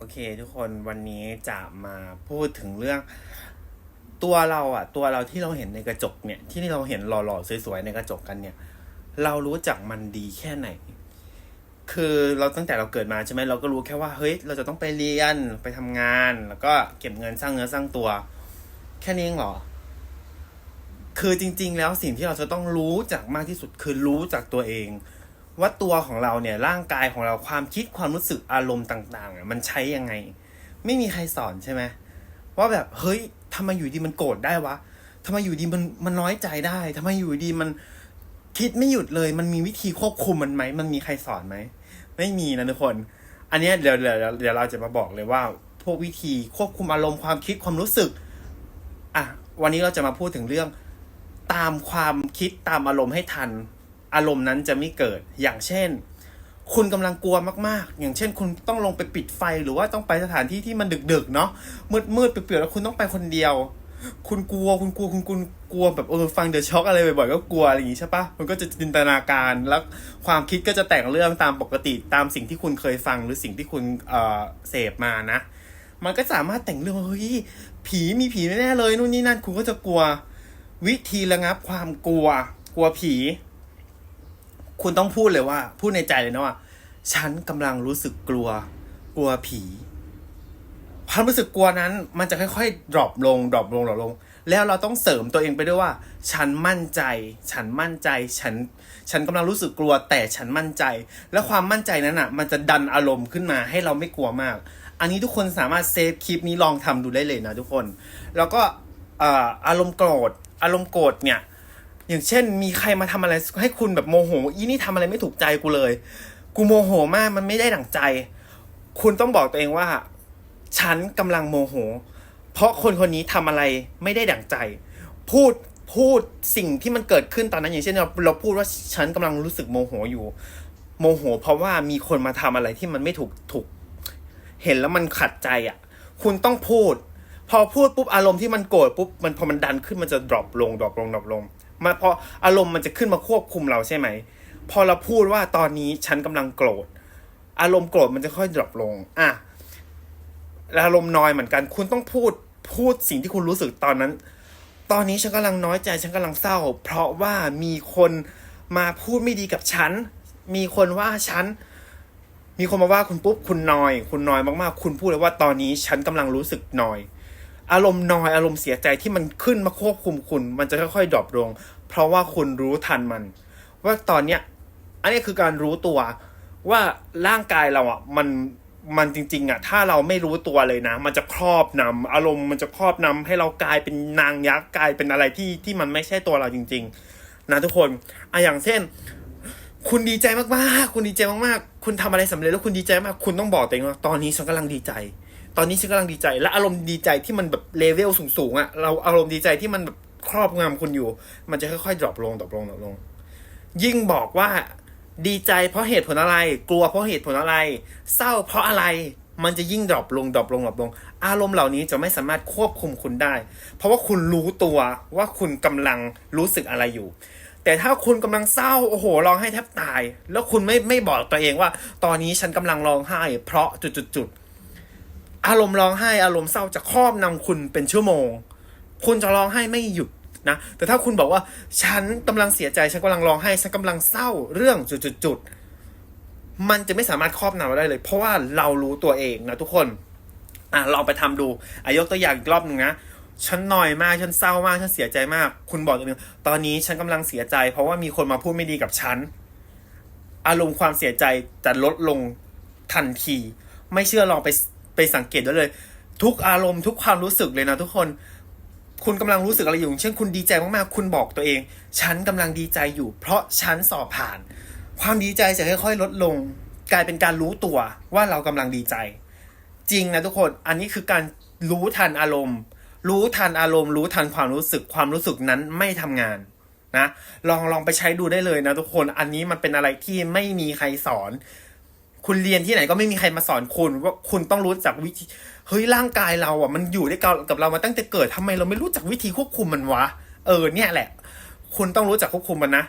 โอเค ทุกคนวันนี้จะมาพูดถึงเรื่อง ตัวเราอะตัวเราที่เราเห็นในกระจกเนี่ย ที่เราเห็นหล่อๆสวยๆในกระจกกันเนี่ย เรารู้จักมันดีแค่ไหน คือเราตั้งแต่เราเกิดมาใช่ไหมเราก็รู้แค่ว่าเฮ้ย เราจะต้องไปเรียนไปทำงาน แล้วก็เก็บเงินสร้างเนื้อสร้างตัว แค่นี้เองหรอ คือจริง ๆ แล้วสิ่งที่เราจะต้องรู้จักมากที่สุดคือรู้จักตัวเอง ว่าตัวของเราเนี่ยร่างกายของเราความคิดความรู้สึกอารมณ์ต่างๆอะมันใช้ยังไง ไม่มีใครสอนใช่ไหมว่าแบบเฮ้ยทำไมอยู่ดีมันโกรธได้วะทำไมอยู่ดีมันมันน้อยใจได้ทำไมอยู่ดีมันคิดไม่หยุดเลย มันมีวิธีควบคุมมันไหมมันมีใครสอนไหมไม่มีนะทุกคน อันนี้เดี๋ยวเดี๋ยวเดี๋ยวเราจะมาบอกเลยว่า พวกวิธีควบคุมอารมณ์ความคิดความรู้สึกอะวันนี้เราจะมาพูดถึงเรื่อง ตามความคิดตามอารมณ์ให้ทัน อารมณ์นั้นจะไม่เกิดอย่างเช่น คุณกำลังกลัวมากๆ อย่างเช่น คุณต้องลงไปปิดไฟหรือว่าต้องไปสถานที่ที่มันดึกๆเนาะมืดมืดๆเปลี่ยวๆแล้วคุณต้องไปคนเดียว คุณกลัวคุณกลัวคุณคุณกลัวแบบเออฟังเดอะช็อกอะไรบ่อยๆก็กลัวอะไรอย่างงี้ใช่ปะมันก็จะจินตนาการแล้วความคิดก็จะแต่งเรื่องตามปกติตามสิ่งที่คุณเคยฟังหรือสิ่งที่คุณเอ่อเสพมานะ มันก็สามารถแต่งเรื่องว่าเฮ้ยผีมีผีแน่เลยนู่นนี่นั่นคุณก็จะกลัว วิธีระงับความกลัว กลัวผี คุณต้องพูดเลยว่า พูดในใจเลยนะว่า ฉันกำลังรู้สึกกลัว กลัวผี ความรู้สึกกลัวนั้น มันจะค่อยๆดรอปลงดรอปลงดรอปลง แล้วเราต้องเสริมตัวเองไปด้วยว่า ฉันมั่นใจ ฉันมั่นใจ ฉัน ฉันกำลังรู้สึกกลัว แต่ฉันมั่นใจ แล้วความมั่นใจนั้นอะ มันจะดันอารมณ์ขึ้นมาให้เราไม่กลัวมาก อันนี้ทุกคนสามารถเซฟคลิปนี้ลองทำดูได้เลยนะทุกคน แล้วก็อารมณ์โกรธ อารมณ์โกรธเนี่ย อย่างเช่น มีใครมาทำอะไรให้คุณแบบโมโหอีนี่ทำอะไรไม่ถูกใจกูเลย กูโมโหมากมันไม่ได้ดั่งใจ คุณต้องบอกตัวเองว่า ฉันกำลังโมโห เพราะคนคนนี้ทำอะไรไม่ได้ดั่งใจ พูดพูดสิ่งที่มันเกิดขึ้นตอนนั้นอย่างเช่นเราเราพูดว่าฉันกำลังรู้สึกโมโหอยู่ โมโห เพราะว่ามีคนมาทำอะไรที่มันไม่ถูกถูก เห็นแล้วมันขัดใจอะ คุณต้องพูด พอพูดปุ๊บอารมณ์ที่มันโกรธปุ๊บมันพอมันดันขึ้นมันจะดรอปลงดรอปลงดรอปลง มาพออารมณ์มันจะขึ้นมาควบคุมเราใช่ไหม พอเราพูดว่าตอนนี้ฉันกำลังโกรธ อารมณ์โกรธมันจะค่อยดรอปลง อะอารมณ์นอยเหมือนกัน คุณต้องพูดพูดสิ่งที่คุณรู้สึกตอนนั้น ตอนนี้ฉันกำลังน้อยใจ ฉันกำลังเศร้า เพราะว่ามีคนมาพูดไม่ดีกับฉัน มีคนว่าฉัน มีคนมาว่าคุณปุ๊บคุณนอย คุณนอยมากๆ คุณพูดเลยว่าตอนนี้ฉันกำลังรู้สึกนอย อารมณ์นอยอารมณ์เสียใจที่มันขึ้นมาควบคุมคุณ มันจะค่อยๆดรอปลง เพราะว่าคุณรู้ทันมัน ว่าตอนเนี้ย อันนี้คือการรู้ตัว ว่าร่างกายเราอะมันมันจริง ๆอะถ้าเราไม่รู้ตัวเลยนะ มันจะครอบนำอารมณ์มันจะครอบนำให้เรากลายเป็นนางยักษ์กลายเป็นอะไรที่ที่มันไม่ใช่ตัวเราจริง ๆ นะทุกคนอะอย่างเช่น คุณดีใจมากๆ คุณดีใจมากๆ คุณทำอะไรสำเร็จแล้วคุณดีใจมาก คุณต้องบอกตัวเองว่าตอนนี้ฉันกำลังดีใจ ตอนนี้ฉันกำลังดีใจ และอารมณ์ดีใจที่มันแบบเลเวลสูงๆอะ เราอารมณ์ดีใจที่มันแบบครอบงำคุณอยู่ มันจะค่อยๆดรอปลงดรอปลงดรอปลง ยิ่งบอกว่าดีใจเพราะเหตุผลอะไร กลัวเพราะเหตุผลอะไร เศร้าเพราะอะไร มันจะยิ่งดรอปลงดรอปลงดรอปลง อารมณ์เหล่านี้จะไม่สามารถควบคุมคุณได้ เพราะว่าคุณรู้ตัวว่าคุณกำลังรู้สึกอะไรอยู่ แต่ถ้าคุณกำลังเศร้าโอ้โหร้องไห้แทบตาย แล้วคุณไม่ไม่บอกตัวเองว่า ตอนนี้ฉันกำลังร้องไห้ เพราะจุดจุดจุดๆ อารมณ์ร้องไห้อารมณ์เศร้าจะครอบนำคุณเป็นชั่วโมง คุณจะร้องไห้ไม่หยุดนะ แต่ถ้าคุณบอกว่าฉันกำลังเสียใจฉันกำลังร้องไห้ฉันกำลังเศร้าเรื่องจุดๆมันจะไม่สามารถครอบนำเราได้เลย เพราะว่าเรารู้ตัวเองนะทุกคนอะลองไปทำดูอายกตัวอย่างอีกรอบหนึ่งนะฉันหน่อยมาก ฉันเศร้ามาก ฉันเสียใจมาก คุณบอกตัวเองตอนนี้ฉันกำลังเสียใจ เพราะว่ามีคนมาพูดไม่ดีกับฉัน อารมณ์ความเสียใจจะลดลงทันที ไม่เชื่อลองไป ไปสังเกตด้วยเลย ทุกอารมณ์ทุกความรู้สึกเลยนะทุกคน คุณกำลังรู้สึกอะไรอยู่ เช่นคุณดีใจมากๆ คุณบอกตัวเอง ฉันกำลังดีใจอยู่ เพราะฉันสอบผ่าน ความดีใจจะค่อยๆ ลดลง กลายเป็นการรู้ตัวว่าเรากำลังดีใจ จริงนะทุกคน อันนี้คือการรู้ทันอารมณ์ รู้ทันอารมณ์ รู้ทันความรู้สึก ความรู้สึกนั้นไม่ทำงานนะ ลองลองไปใช้ดูได้เลยนะทุกคน อันนี้มันเป็นอะไรที่ไม่มีใครสอน คุณเรียนที่ไหนก็ไม่มีใครมาสอนคุณ ว่าคุณต้องรู้จักวิธีเฮ้ยร่างกายเราอะมันอยู่ด้วยกันกับเรามาตั้งแต่เกิดทำไมเราไม่รู้จักวิธีควบคุมมันวะ เออเนี่ยแหละ คุณต้องรู้จักควบคุมมันนะ